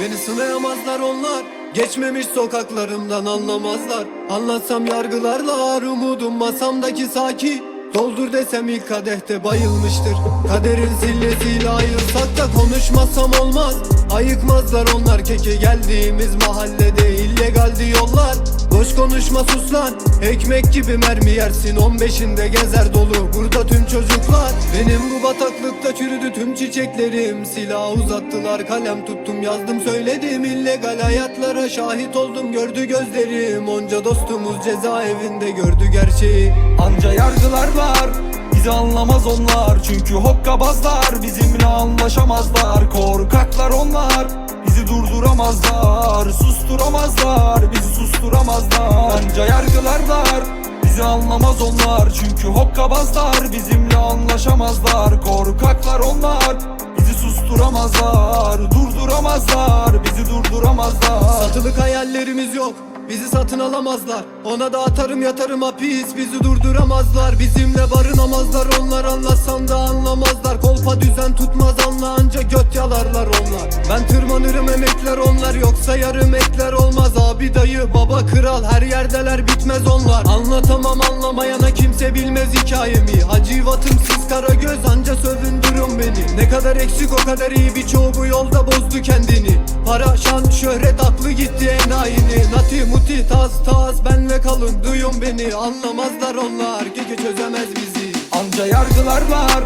Beni sınayamazlar onlar. Geçmemiş sokaklarımdan anlamazlar. Anlatsam yargılarlar umudum masamdaki saki. Doldur desem ilk kadehte bayılmıştır. Kaderin sillesiyle ayırsak da konuşmasam olmaz. Ayıkmazlar onlar keke geldiğimiz mahallede. İllegaldi yollar Boş konuşma sus lan. Ekmek gibi mermi yersin. 15'inde gezer dolu. Burada tüm çocuklar. Benim bu bataklıkta çürüdü tüm çiçeklerim Silah uzattılar kalem tuttum yazdım söyledim illegal hayatlara şahit oldum gördü gözlerim Onca dostumuz cezaevinde gördü gerçeği. Anca yargılarlar Bizi anlamaz onlar Çünkü hokkabazlar Bizimle anlaşamazlar Korkaklar onlar Bizi durduramazlar Susturamazlar Bizi susturamazlar. Anca yargılarlar Bizi anlamaz onlar. Çünkü hokkabazlar Bizimle anlaşamazlar. Korkaklar onlar Bizi susturamazlar. Durduramazlar Bizi durduramazlar. Satılık hayallerimiz yok Bizi satın alamazlar. Ona da atarım yatarım hapis Bizi durduramazlar. Bizimle barınamazlar Onlar anlatsam da anlamazlar. Kolpa düzen tutmaz anla anca göt yalarlar onlar. Ben tırmanırım emekler onlar. Yoksa yarım ekler olmaz. Abi dayı baba kral her yerdeler bitmez onlar. Anlatamam anlamayana kimse bilmez hikayemi. Hacivatım siz kara göz anca sövündürün beni. Ne kadar eksik o kadar iyi birçoğu bu yolda bozdu kendini. Para şan şöhret aklı gitti enayini. Nati muti tas tas benle kalın duyun beni. Anlamazlar onlar keke çözemez bizi. Anca yargılarlar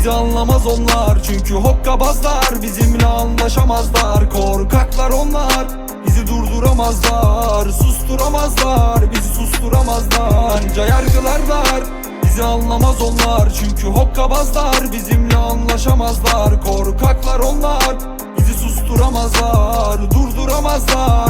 Bizi anlamaz onlar Çünkü hokkabazlar. Bizimle anlaşamazlar Korkaklar onlar. Bizi durduramazlar Susturamazlar. Bizi susturamazlar Anca yargılarlar. Bizi anlamaz onlar Çünkü hokkabazlar. Bizimle anlaşamazlar Korkaklar onlar. Bizi susturamazlar Durduramazlar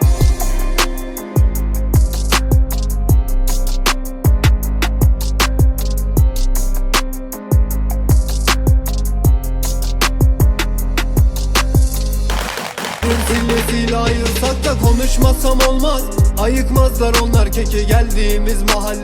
Zillesiyle ayırsak da konuşmasam olmaz. Ayıkmazlar onlar keke geldiğimiz mahalle